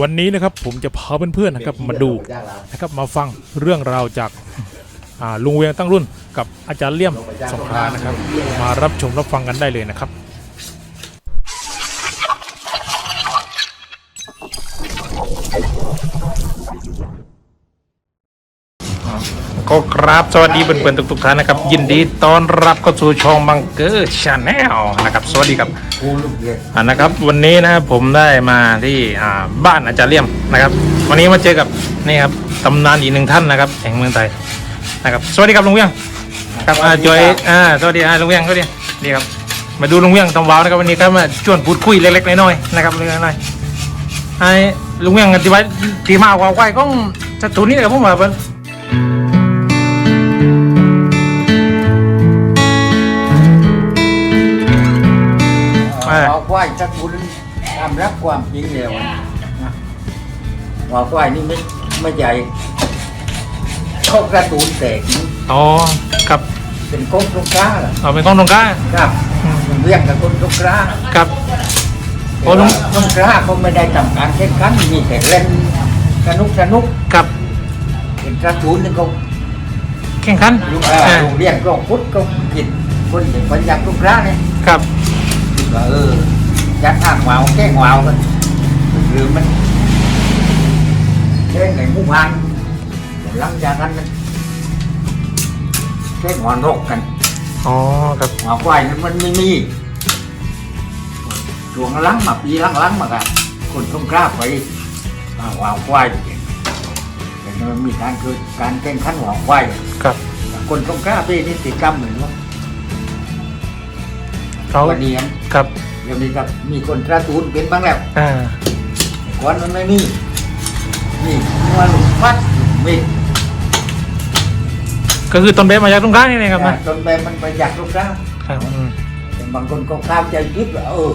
วันนี้นะครับผมจะพาเพื่อนๆนะครับมาดูนะครับมาฟังเรื่องราวจากอ่าลุงเวียงตั้งรุ่น กับอาจารย์เลี่ยมสงขลานะครับ มารับชมรับฟังกันได้เลยนะครับ ก็ครับสวัสดีเพื่อนๆทุกๆท่านนะครับ ยินดีต้อนรับเข้าสู่ช่องบังเกอร์ชาแนลนะครับสวัสดีครับกูลูกเรียนอ่านะครับ วันนี้นะครับผมได้มาที่อ่าบ้านอาจารย์เลี่ยมนะครับ วันนี้มาเจอกับนี่ครับตำนานอีกหนึ่งท่านนะครับแห่งเมืองไทยนะครับสวัสดีครับลุงเวียงครับอ่าจอยอ่าสวัสดีอ่าลุงเวียงสวัสดีนี่ครับ มาดูลุงเวียงทำวาวนะครับวันนี้ครับมาชวนพูดคุยเล็กๆน้อยๆนะครับเล็กๆน้อยๆให้ลุงเวียงอธิบายที่มาว่าควายของสตูนี้นะครับผมว่าาว่าควายถ้าคุณทำรับความจริงแล้วนะว่าควายนี่ไม่ไม่ใหญ่เขากระตูนแตกนี่อ๋อครับเป็นก้มตรงกล้าเหรอเอาเป็นของตรงกลางครับเรียกกับคนตรงกล้าครับ โอ้ลุง ตรงกล้าเขาไม่ได้ทำการแข่งขันมีแต่เล่นสนุกสนุกครับเป็นกระตูนนึงเขาแข่งขันลูกอ่าอ่าโรงเรียนก็พุทธก็กินคนเป็นคนอยากตรงกล้าเนี่ยครับว่าเออ ยัดอ่างวาวแก้งวาวกันหรือมันแก้งในมุ้งพันหลังจากนั้นมันแก้งหอนรกกันอ๋อครับหัวควายนั้นมันไม่มีดวงหลังมาปีหลังหลังมากันคนต้องกล้าไปอ่าหัวควายแต่มันมีการเกิดการแข่งขันหัวควายครับ คนต้องกล้าไปนิติกรรมเหมือนว่าเขาวันนี้ครับ เดี๋ยวนี้ครับมีคนกระตูนเป็นบ้างแล้วอ่าก่อนมันไม่มีนี่มันหลุมฟัดหลุมมิดก็คือต้นแบบมาจากตรงกลางนี่นะครับนะจนแบบมันประหยัดลูกค้าครับอืมแต่บางคนก็ข้ามใจคิดว่าเออ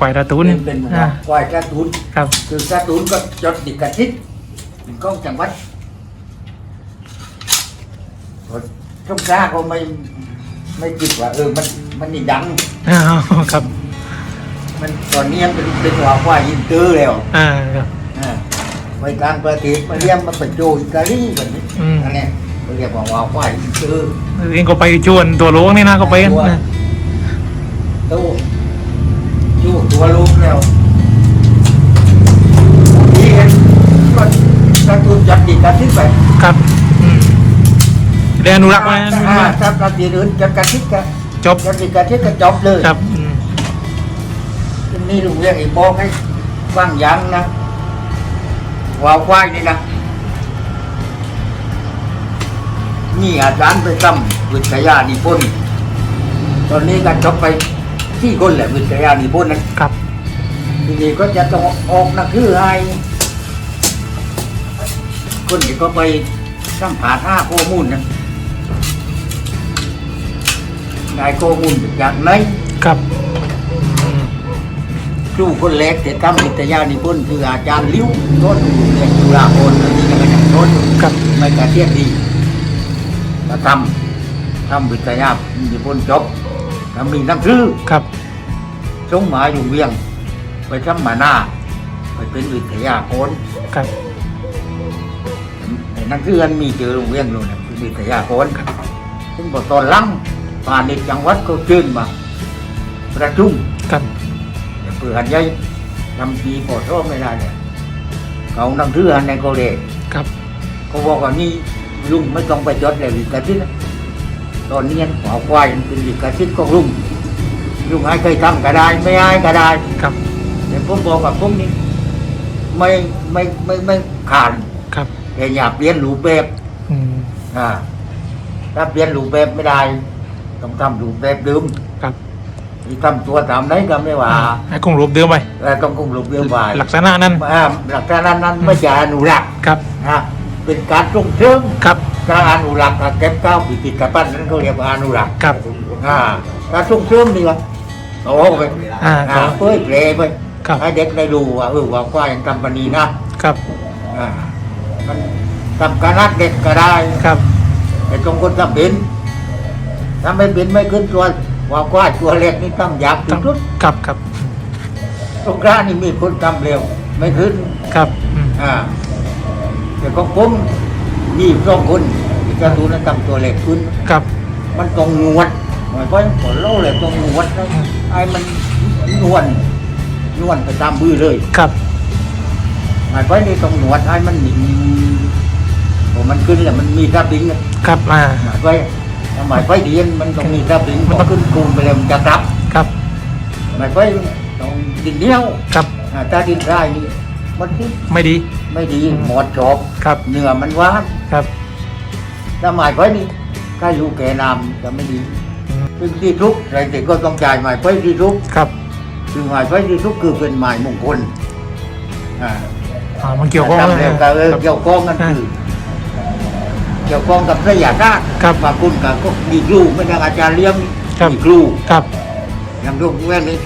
ควายตาตูนเป็นเป็นหมู่อ่าควายกระตูนครับ คือกระตูนก็จดติดกระทิศเป็นกล้องจังหวัดลูกค้าก็ไม่ไม่คิดว่าเออมันมันนี่ดังอ้าวครับ มันตอนนี้มันเป็นเป็นหัวควายยินเตอร์แล้วอ่าครับ อ่าไปกลางประเทศมาเรียมมาเป็นโจอิตาลีแบบนี้อืม อันเนี้ยเขาเรียกว่าหัวควายยินเตอร์เองก็ไปชวนตัวหลวงนี่นะก็ไปนะตู้อยู่ตัวลูกแล้วนี่เองก็กระตุ้นจัดติดกันทิ้งไป ครับอืมเรียนอนุรักษ์ไว้อ่าถ้ากระติดอื่นจัดกันทิ้งกันจบจัดติดกันทิ้งกันจบเลย ครับอืม นี่ลุงเรียกไอ้บอกให้ฟังยังนะว่าควายนี่นะนี่อาจารย์ไปทำวิทยานิพนธ์ตอนนี้ก็จบไปที่คนแหละวิทยานิพนธ์นั้นครับทีนี้ก็จะต้องออกหนักคือให้คนที่ก็ไปสัมผัสห้าข้อมูลนะได้ข้อมูลจากไหนครับอืม ครูคนแรกที่ทำวิทยานิพนธ์คืออาจารย์ลิ้วต้นเรียนจุฬาภรณ์อันนี้ก็มาจากต้นครับ ไม่กระเทียบดีก็ทำทำวิทยานิพนธ์จบก็มีหนังสือครับสงหมาอยู่เวียง ไปทำมาหน้า ไปเป็นวิทยากรครับไอ้นั่นคืออันมีเจอโรงเรียนเลยนะคือวิทยากรซึ่งพอตอนหลังผ่านเด็กจังหวัดก็เชิญมาประชุมครับแต่ เพื่อหันใหญ่ทำปีพอชอบไม่ได้เนี่ยเขานำเรือในโกเดครับเขาบอกว่านี่ลุงไม่ต้องไปจดเลยวิกาทิตนะตอนนี้หัวควายมันเป็นวิกาทิตของลุงลุงให้เคยทำก็ได้ไม่ให้ก็ได้ครับแต่ผมบอกกับผมนี่ไม่ไม่ไม่ไม่ขาดครับแต่อย่าเปลี่ยนรูปแบบอืมอ่าถ้าเปลี่ยนรูปแบบไม่ได้ ต้องทำรูปแบบเดิมครับ ที่ทำตัวตามไหนก็ไม่ว่าให้คงรูปเดิมไปแต่ต้องคงรูปเดิมไว้ลักษณะนั้นอ่าหลักการนั้นไม่ใช่อนุรักษ์ครับนะเป็นการส่งเสริมครับการอนุรักษ์เก็บก้าวปิติกปั้นนั้นเขาเรียกว่าอนุรักษ์ครับอ่าการส่งเสริมนี่วะโอ้ไปอ่าอ่าครับเผยแพร่ไปครับให้เด็กได้รู้ว่าเออว่าควายทำปานนีนะครับอ่ามันทำการรักเด็กก็ได้ครับแต่ตรงคนทำเป็นถ้าไม่เป็นไม่ขึ้นตัว ว่าควายตัวเล็กนี่ทำยากที่ต้องสุดครับครับตรงกลางนี่มีคนทำเร็ว ไม่ขึ้นครับอืมอ่าแต่ของผมมีสองคนที่จะดูนะทำตัวเล็กขึ้นครับ มันต้องนวดหมายความว่าเล่าเลยต้องนวดนะไอ้มันนวลนวลไปตามมือเลยครับหมายความนี่ต้องนวดให้มันหนิงพอมันขึ้นแล้วมันมีรับดิ้งอะครับอ่าหมายความ ถ้าหมายความดีมันต้องมีรับดิ้งมันพต้อองขึ้นคูณไปแล้วมันจะรับครับหมายความต้องดินเหนียวครับอ่าถ้าดินได้นี่มันขึ้นไม่ดี ไม่ดีหมดจบครับ เนื้อมันหวานครับถ้าหมายความนี่ถ้าอยู่แก่น้ำจะไม่ดีอืมซึ่งที่ทุกข์อะไรแต่ก็ต้องจ่ายหมายความที่ทุกข์ครับ คือหมายความที่ทุกข์คือเป็นหมายมงคลอ่าอ่ามันเกี่ยวข้องทำแล้วก็เออครับเกี่ยวข้องกันคือ เกี่ยวข้องกับพระยานาคครับบางคุณกับก็มีครูไม่ใช่อาจารย์เลี้ยงครับ มีครูครับ อย่างยกเว้นนี้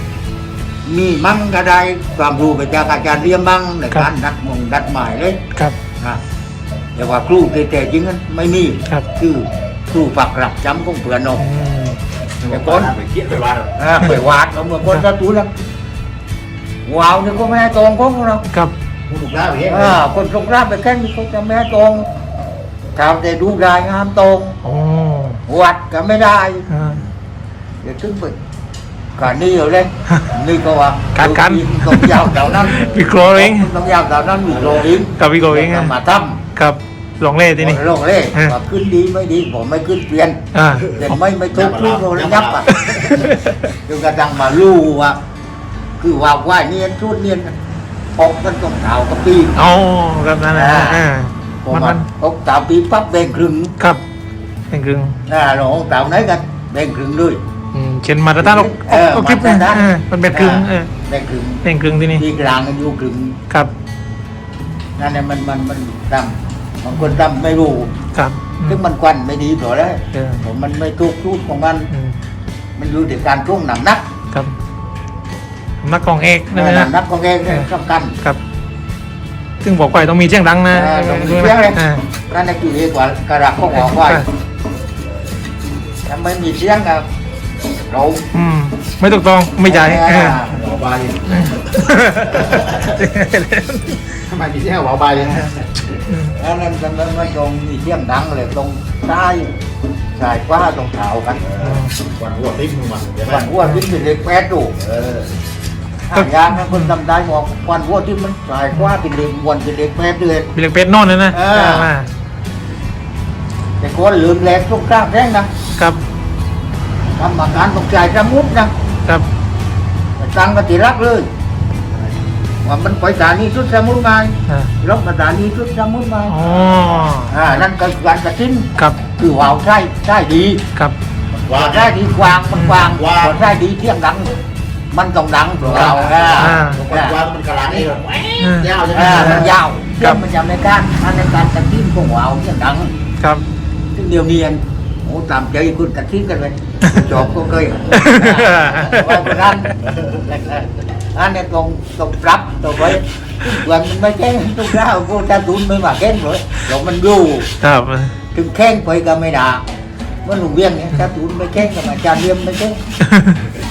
มีมั่งก็ได้ความรู้ไปจากอาจารย์เลี้ยงมั่งในการนัดมงนัดหมายเลยครับ นะแต่ว่าครูแต่จริงนั้นไม่มีครับ คือครูฝักหลักจำของเผื่อนนอืกมแต่ก่อนไปเกี้ยไปว่าอ่าเปิดวาดแล้วเมื่อคนจะตูแล้ววาวเนี่ยก็ไม่ให้ตรงของเราครับผู้ถูกล่าไปเองอ่าคนสงราบไปแค่นี้เขาจะไม่ให้ตรง ถามแต่ดูได้งามตรงโอ้วัดก็ไม่ได้อ่าเดี๋ยวถึงไปการนี้อยู่เลยนี่ก็ว่าการกันต้องยาวเท่านั้นวิเคราะห์เอง ต้องยาวเท่านั้นวิโรเองกับวิเคราะห์เองแล้วอะก็มาทครับลองเล่ำที่นี่โลกเล่อ่าว่าขึ้นดีไม่ดีผมไม่ขึ้นเปลี่ยนอ่าแต่ไม่ไม่ทุกข์ทุกข์โดนยับอะจนกระทั่งมาลู่ว่าคือว่าไหวเนียนชุดเนียนปกกันตรงเท้ากับปีกอ๋อครับนั่นแหละอ่า พอมันมัมันนปกเท้าปีกปั๊บแบ่งครึ่งครับเป็นกึ่งอ่าเราของเท้าไหนกันแบ่งครึ่งด้วยอืมเช่นมาตรฐานออกเออออกคลิปมาตรฐานเออมันเป็นกึ่งเออแบ่งครึ่งเป็นกึ่งที่นี่ปีกลางกันอยู่ครึ่งครับนั่นแหละมันมันมันดำบางคนดำไม่รู้ครับอืมซึ่งมันควันไม่ดีพอแล้วเออผมมันไม่ทุกข์ทุกข์ของมัน อืมมันอยู่ที่การช่วงหนักนักครับนักกองเอกนะหนันะกนักของเองเนี่ยสำคัญ ครับ ซึ่งบอกไปต้องมีเสียงดังนะอ่าต้องมีเสียงเลย อ่านั่นคือเหตุว่ากระดักของหัวควายถ้าไม่มีเสียงอะเราอืมไม่ถูกต้องไม่ใจายอ่าหัวใบทำไมมีแค่หัวใบเลยนะอันนั้นมันมันตรงมีเสียงดังเลยตรงใต้สายฟ้าตรงเท้ากัน วันหัวติ๊กมึงมันเดี๋ยวควันหัวที่เป็นเล็กแปดดูเออ หายากนะคนทำได้บอกควันหัวที่มันสายฟ้าเป็นเล็กวนเป็นเล็กแปดเดือนมีเหล็กเป็ดนอนเลยนะอ่าอ่าแต่คนลืมแรงทุกครั้งแรงนะครับทำอาการตกใจสมุดนะครับตั้งกติรักเลยว่ามันไปสถานีสุดสมุนไงอ่าลบสถานีสุดสมุนไงอ๋ออ่านั่นก็การกระทิ้นครับคือว่าวใช่ใช่ดีครับว่าใช่ดีกวางมันกวางกวางใช่ดีเที่ยงดัง มันต้องดังตัวเราอ่าอ่าวันว่ามันกระลานี่แบบยาวใช่ไหมอ่ามันยาวครัเที่ยบงมันจะไม่ก้านอันในการกระทิ้นของว่าวเที่ยงดังครับซึ่งเดียวเนียนโอ้ตามใจคุณกระทิ้นกันเลยจอบก็เคยว่าคนนั้นอันนี้ตรงตรงปรับตัวไว้วันมันไม่แจ้งทุกเช้าพวกตาตุนไม่มาแก้งเลยเดี๋ยวมันอยู่ครับถึงแข้งไปก็ไม่ด่าเมื่อหนุ่มเวียงเนี่ยตาตุนไม่แข้งกับอาจารย์เลี้ยมไม่แข้ง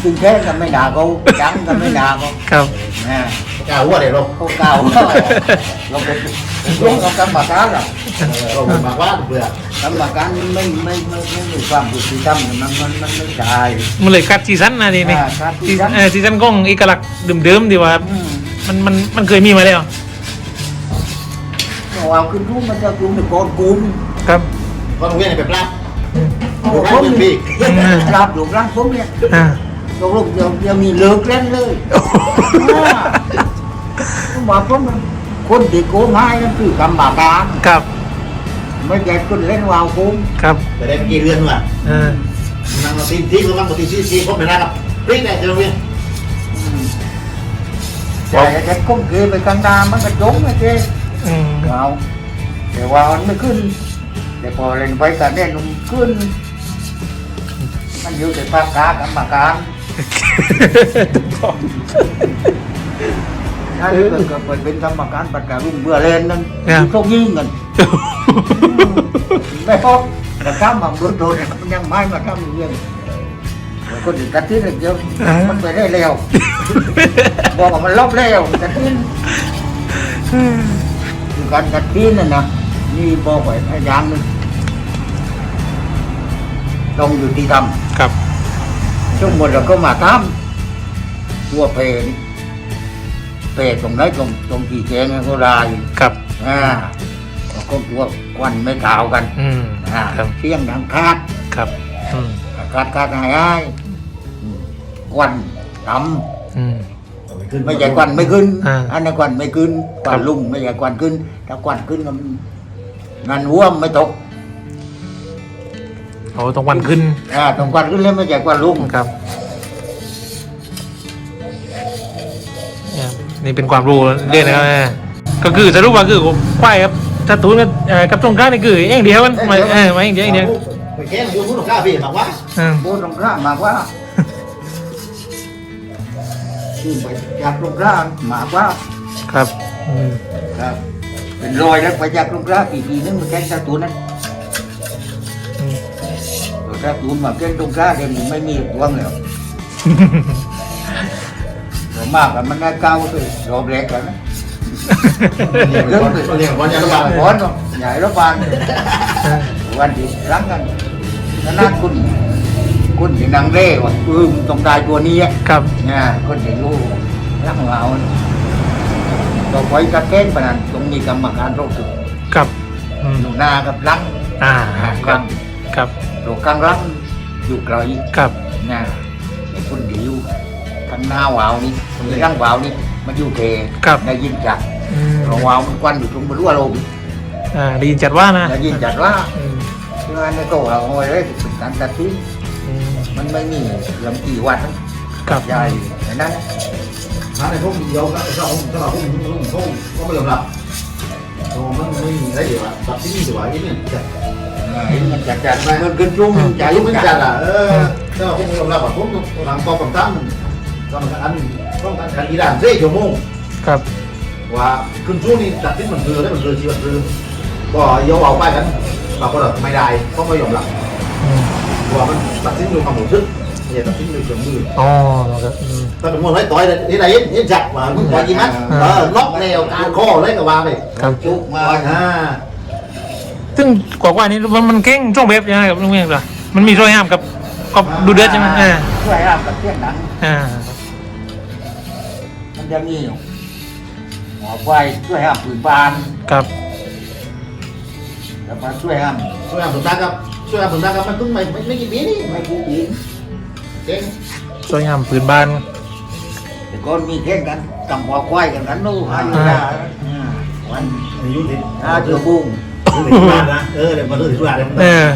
ถึงแข้งก็ไม่ด่าเขาจังก็ไม่ด่าเขาครับนะกล้าหัวเลยเราเขาเก่าเราเป็นลงกับกรรมการหรอกเราเป็นมากว่าเบื่อกรรมการมันไม่ไม่ไม่ไม่มีความยุติธรรมมันมันมันไม่ได้ มันเลยกัดซีซันนะทีนี้อ่ากัดซีซีซั่น เออซีซันกล้องเอกลักษณ์เดิมๆดีว่าอืมมันมันมันเคยมีมาแล้วเอาขึ้นรู้มันจะรู้ในกอนกุม ครับว่ามึงเวียนไปปลาโอ้หัวผมเป็นพี่รับหลวงร่างผมเนี่ย อ่า ตกลงเดี๋ยวเดี๋ยวมีเลิกเล่นเลยผมบอกผมมันคนที่โกงให้นั่นคือกรรมการครับ ไม่ใช่คนเล่นวาวโกงครับแต่ได้กี่เรือนว่ะเออนั่งมาตีที่เขาบ้างมาตีที่ที่พบไม่ได้ครับพริกได้เจ้าเวียนใช่แต่ก้มเกยไปกลางนามันก็จงไอ้เจ๊อืมว้าวแต่ว่ามันไม่ขึ้นแต่พอเล่นไปกันเนี่ยมันขึ้น มันอยู่แต่ภาคกลางกรรมการ ถ้าเกิดก็เปิดเป็นกรรมการปัดการรุ่งเบื่อเล่นนั่นครับ ต้องยิ่งกันไม่พอแต่ข้ามมาโดนโดนมันยังไม่มาทำเรื่องแต่คนอื่นกันที่เดียวมันไปได้เร็วบอกว่ามันลบเร็วกันที่คือการกระทินน่ะนะนี่บอกไว้พยางหนึงต้องอยู่ที่ทครับ ช่วงหมดเราก็มาทำตัวเพนเพนตรงไหนตรงตรงที่แกงก็ได้ครับอ่าแล้วก็ตัวควันไม่ขาวกันอืมอ่าครับเสียงดังคาดครับอืมคาดคาดหายหายอืมควันต่อืมำไม่ใช่ควันไม่ขึ้นอ่าอันนั้นควันไม่ขึ้นควัครันบ ลุ่มไม่ใช่ควันขึ้น ถ้าควันขึ้นก็มันงานหัวไม่ตก โอ้ตรงวันขึ้นอ่าตรงควันขึ้นแล้วไม่ใช่ควันลุ่มครับเนี่ยนี่เป็นความรู้เรื่องนะครับเนี่ยก็คือสรุปว่าคือควายครับถ้าตูนกับเอ่อกับตรงกลางนี่คือเองเดียวกันไม่เออไม่เองเดียวเองเดียวไปแค่อยู่พูดของข้าพี่บอกว่าอืมโบตรงกลางมากกว่าขึ้นไปจากตรงกลางมากกว่าครับอืม ครับ เป็นรอยแล้วไปจากตรงกลางอีกทีนึงมันแค่ตะตูนนั้นอืม ตัวตะตูนมาแค่ตรงกลางเดี๋ยวนี้ไม่มีดวงแล้วส่วนมากอะมันได้เก้าเลยรอบแรกแล้วนะเรียกว่าเรียกว่าใหอย่าญ่ระระบาบาดดร้อนเนาะใหญ่ระบาดวันที่รังกันขนาดคุณ คุณที่นางเล่ว่าเออมึงต้องได้ตัวนี้อะครับเนี่ยคนที่รู้รักเราเราไว้กระเก้นปะนั้นต้องมีกรรมการโรคสุขครับอืมหนูนากับรังอ่าอ่าครัรับงครับ โรคกลางรังอยู่ไกลครับนะไอ้คนที่อยู่ข้างหน้าวาวนี่รังวาวนี่มันอยู่เทครับ ได้ยินจัดอืมเพราะวาวมันควันอยู่ตรงบนรั้วลมอ่าได้ยินจัดว่านะได้ยินจัดว่าอืมที่ว่าในโต๊ะเราเอาไว้เลยเป็นการตัดทิ้งอืมมันไม่มีลำกี่วันครับใหญ่แต่นั้นถ้าในพวกเดียวก็ถ้าผมถ้าผมผมผมก็ไม่ยอมรับโอ้มันไม่มีอะไรเดี๋ยวตัดที่นี่ดีกว่าที่นี่จัดเห็นมันจัดจัดๆมันขึ้นจุ้มมันจ่าจ่าย ยลูลูกกมันจัจัดดอะอะเออถ้าผมไม่ยอมรับอะผมหลังกองกำตั้งกำอันต้องการการกีฬาเซ่ชั่วโมงครับว่าขึ้นช่วงนี้ตัดที่มันเรือได้มันเรือชีวิตเรือก็ยกเอาไปกันเราก็แบบไม่ได้ก็ไม่ยอมรับอืมว่ามันตัดสินอยู่ความรู้สึกอย่าตัดสินอยู่เครื่องมืออ๋อครับอืมถ้าเป็นมวยไว้ต่อยนี่ไหนยินจักว่ามึงว่าจริงมั้ยเออล็อกแนวการข้อเลยก็ว่าไปครับจุกมาอ่า ซึ่งกว่าว่านี่มันมันเก่งช่องเว็บใช่ไหมครับลุงเมียงเหรอมันมีรอยห้ามกับกับดูเดือดใช่ไหมอ่าช่วยห้ามกับเสียงดังอ่ามันจะมีอยู่หมอไฟช่วยห้ามปืนบานครับแล้วมาช่วยห้ามช่วยอ่านผลตาครับช่วยอ่านผลตาครับมันเพิ่งไม่ไม่กี่ปีนี่ไม่ผู้หญิงเก่งรอยห้ามปืนบ้านแต่ก่อนมีแข่งกันกำหัวควายกันนั้นนู่นหาอยู่ได้อ่าวันมียุทธิหาเจือบุ้ง ยุทธิบ้านนะเออเดี๋ยวมาดูที่บ้านเดี๋ยวมันเออ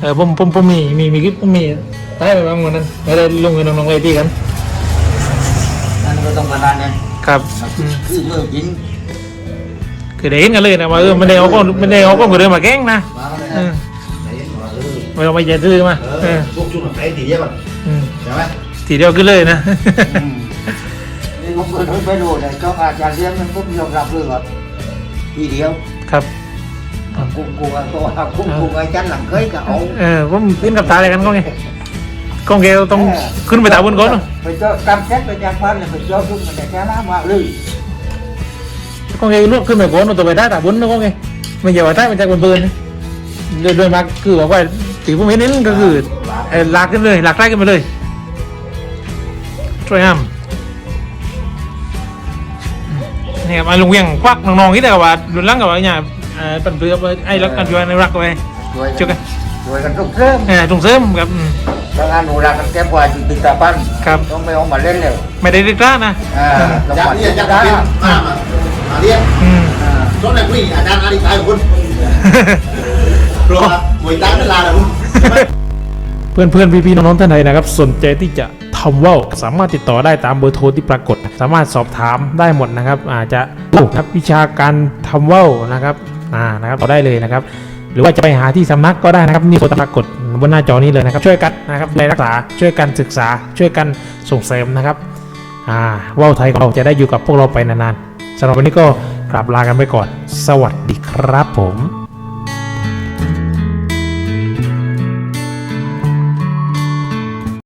เออผมผมผมมีมีมีคลิปผมมีได้ไปบ้างวันนั้นไม่ได้ลงกับน้องๆเลยที่กันนั่นก็ต้องกระดานไงครับมันอืมคือเมื่อกินคือได้เห็นกันเลยนะว่าเออไม่ได้เอาก็ไม่ได้เอาก็เรื่องมาแกล้งนะมาแล้วเอนะอไหนว่าเออไม่เอาไม่ใจซื้อมาเอเอออพวกชุดมันไปตีเยอะมันอืมใช่ไหมทีเดียวขึ้นเลยนะอืมนี่ผมเคยไปดูแต่เจ้าอาจารย์เลี้ยงมันผมยอมรับเลยว่าทีเดียว ครับ กูกูก็ตัวกูกูไอ้จันหลังเคยก็เอาเออผมขึ้นกับตาอะไรกันก็ไงก็ไงต้องขึ้นไปตาบนก่อนเนอะไปเจอตามแชทไปจากบ้านเลยไปเจอขึ้นมาแต่แค่น้ำมาเลยก็ไงลุกขึ้นไปก่อนตัวไปได้ตาบนนะก็ไงไม่ใช่ว่าได้มันจากบนเบิร์นโดยโดยมากคือบอกว่าตีผมเห็นนี่ก็คือเออลากขึ้นเลยลากไล่ขึ้นไปเลยช่วยห้ามนี่ครับไอ้ลุงเวียงควักน้องๆนี่แต่ว่ารุนแรงกับว่าเนี่ย เออปั่นเปลือกไอ้รักกันอยู่ในรักไว้ช่วยช่วยกักันนช่วยกันทุกเรื่องเออตรงเสริมครับอืมทางานหนูรักกันแก้กว่าจุดติดตาปั้นครับ ต้องไม่เอามาเล่นเลยไม่ได้เรียกร้านนะอ่าต้องอยากมาเรียเล่นนอยากได้เรียนมามาเรียนอืมอ่าชนในผู้หญิงอาจารย์อาริตายคุณรอหวยตั้งเวลาแล้วคุณเพื่อนเพื่อนพี่พี่ๆน้องๆท่านใดนะครับ สนใจที่จะทำว่าวสามารถติดต่อได้ตามเบอร์โทรที่ปรากฏ สามารถสอบถามได้หมดนะครับ อาจจะรู้ครับวิชาการทำว่าวนะครับ อ่านะครับต่อได้เลยนะครับ หรือว่าจะไปหาที่สำนักก็ได้นะครับนี่โฟปรากฏบนหน้าจอนี้เลยนะครับ ช่วยกันนะครับในรักษาช่วยกันศึกษาช่วยกันส่งเสริมนะครับอ่าว่าวไทยของเราจะได้อยู่กับพวกเราไปนานๆสำหรับวันนี้ก็กลับลากันไปก่อน สวัสดีครับผม